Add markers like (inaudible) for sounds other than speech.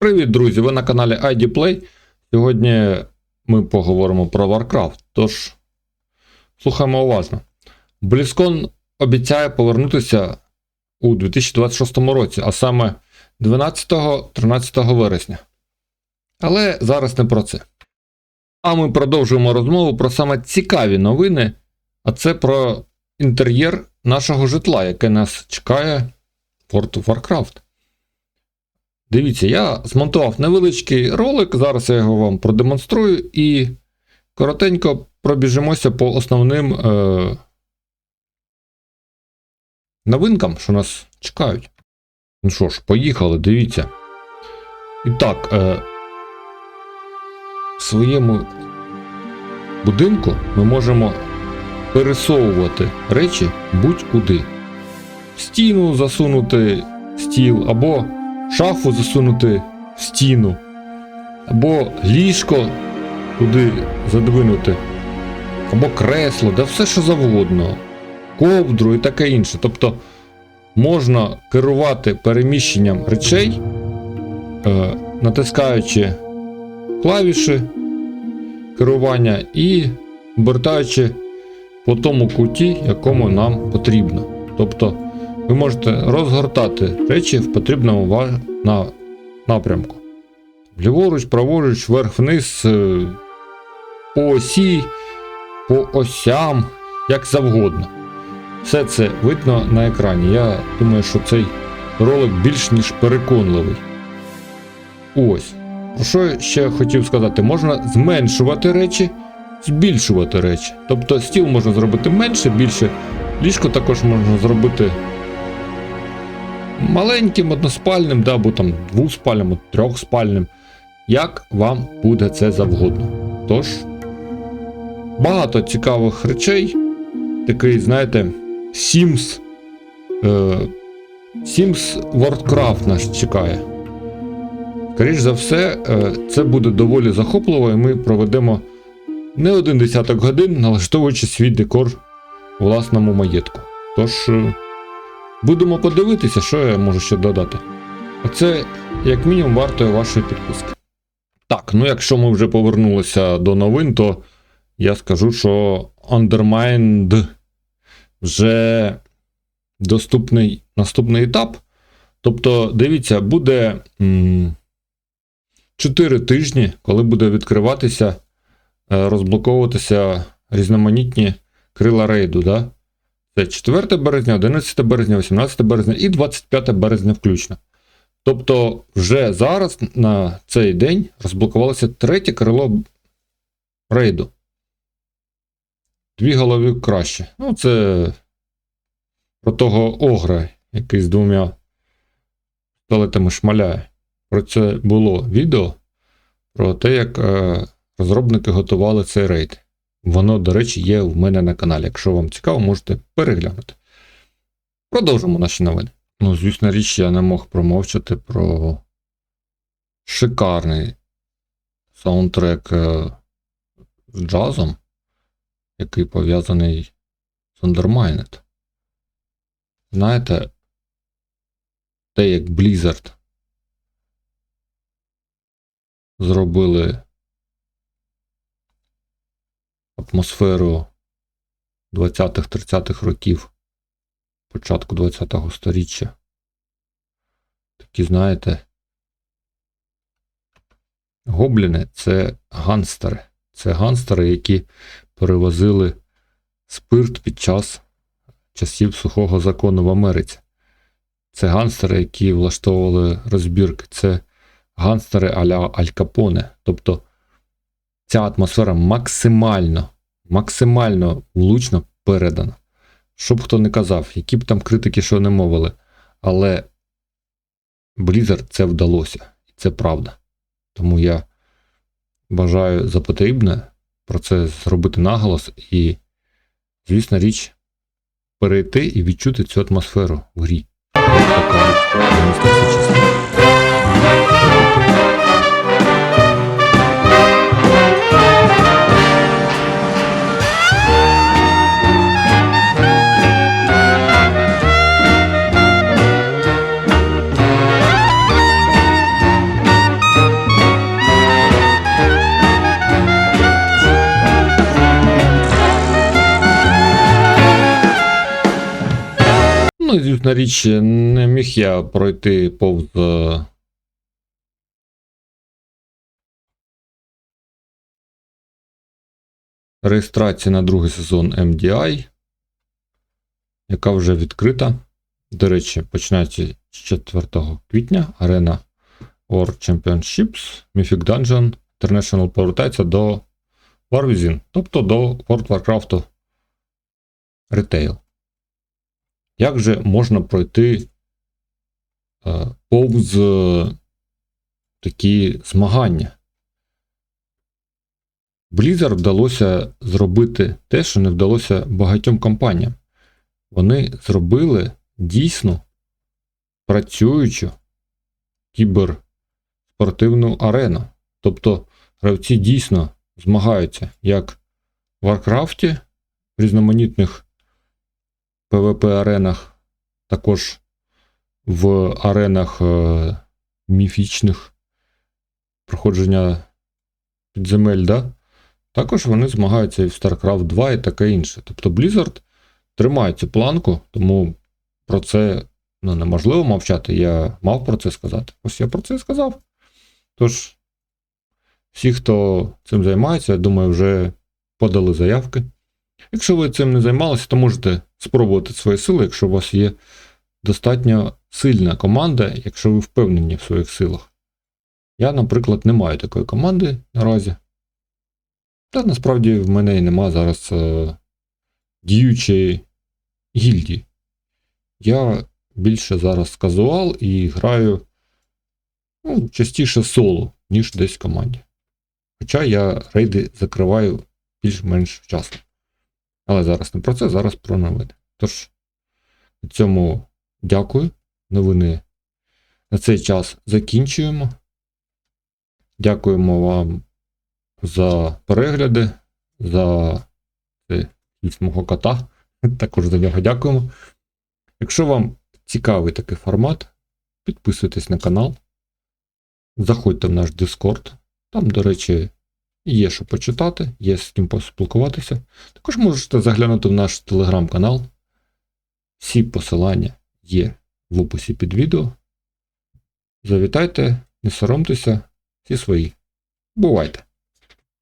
Привіт, друзі! Ви на каналі ID Play. Сьогодні ми поговоримо про Warcraft. Тож, слухаємо уважно. BlizzCon обіцяє повернутися у 2026 році, а саме 12-13 вересня. Але зараз не про це. А ми продовжуємо розмову про саме цікаві новини, а це про інтер'єр нашого житла, яке нас чекає в World of Warcraft. Дивіться, я змонтував невеличкий ролик, зараз я його вам продемонструю і коротенько пробіжимося по основним е, новинкам, що нас чекають. Ну що ж, поїхали, дивіться. І так, е, в своєму будинку ми можемо пересовувати речі будь-куди. В стіну засунути стіл або шафу засунути в стіну, або ліжко туди задвинути, або кресло, да все що завгодно, ковдру і таке інше. Тобто можна керувати переміщенням речей, е, натискаючи клавіші керування і обертаючи по тому куті, якому нам потрібно. Тобто ви можете розгортати речі в потрібному ва- на напрямку. Ліворуч, праворуч, вверх-вниз, е, по осі, по осям, як завгодно. Все це видно на екрані. Я думаю, що цей ролик більш ніж переконливий. Ось. Про що я ще хотів сказати? Можна зменшувати речі, збільшувати речі. Тобто стіл можна зробити менше, більше. Ліжко також можна зробити маленьким односпальним, да, або там двуспальним, трьохспальним. Як вам буде це завгодно. Тож, багато цікавих речей. Такий, знаєте, Sims. Е, Sims Worldcraft нас чекає. Скоріш за все, е, це буде доволі захопливо, і ми проведемо не один десяток годин, налаштовуючи свій декор власному маєтку. Тож. Будемо подивитися, що я можу ще додати. Це, як мінімум, вартує вашої підписки. Так, ну якщо ми вже повернулися до новин, то я скажу, що Undermined вже доступний наступний етап. Тобто, дивіться, буде м, 4 тижні, коли буде відкриватися, е, розблоковуватися різноманітні крила рейду. Да? Це 4 березня, 11 березня, 18 березня і 25 березня включно. Тобто, вже зараз на цей день розблокувалося третє крило рейду. Дві голови краще. Ну, це про того огра, який з двома пістолетами шмаляє. Про це було відео про те, як е, розробники готували цей рейд. Воно, до речі, є в мене на каналі. Якщо вам цікаво, можете переглянути. Продовжимо наші новини. Ну, звісно річ, я не мог промовчати про шикарний саундтрек е, з джазом, який пов'язаний з Undermined. Знаєте, те, як Blizzard зробили атмосферу 20-30-х років, початку 20-го сторіччя. Такі, знаєте, гобліни це ганстери. Це ганстери, які перевозили спирт під час часів сухого закону в Америці. Це ганстери, які влаштовували розбірки. Це ганстери а-ля Аль Капоне. Тобто ця атмосфера максимально, максимально влучно передана. Що б хто не казав, які б там критики що не мовили, але Blizzard це вдалося, і це правда. Тому я вважаю за потрібне про це зробити наголос і, звісно річ, перейти і відчути цю атмосферу в грі. Ну, звісно річ, не міг я пройти повз. е, Реєстрації на другий сезон MDI, яка вже відкрита. До речі, починається з 4 квітня. Арена War Championships, Mythic Dungeon International повертається до Warwizin, тобто до World Warcraft Retail. Як же можна пройти е, повз е, такі змагання? Blizzard вдалося зробити те, що не вдалося багатьом компаніям. Вони зробили дійсно працюючу кіберспортивну арену. Тобто гравці дійсно змагаються як в Варкрафті, різноманітних PvP-аренах, також в аренах е, міфічних проходження підземель, да? Також вони змагаються і в StarCraft 2 і таке інше. Тобто Blizzard тримає цю планку, тому про це ну, неможливо мовчати. Я мав про це сказати. Ось я про це сказав. Тож, всі, хто цим займається, я думаю, вже подали заявки. Якщо ви цим не займалися, то можете спробувати свої сили, якщо у вас є достатньо сильна команда, якщо ви впевнені в своїх силах. Я, наприклад, не маю такої команди наразі. Та насправді в мене і нема зараз е, діючої гільдії. Я більше зараз казуал і граю ну, частіше соло, ніж десь в команді. Хоча я рейди закриваю більш-менш вчасно. Але зараз не про це, зараз про новини. Тож, на цьому дякую. Новини на цей час закінчуємо. Дякуємо вам за перегляди, за це мого кота. (laughs) Також за нього дякуємо. Якщо вам цікавий такий формат, підписуйтесь на канал, заходьте в наш Discord. Там, до речі, є що почитати, є з ким поспілкуватися. Також можете заглянути в наш телеграм-канал. Всі посилання є в описі під відео. Завітайте, не соромтеся, всі свої. Бувайте!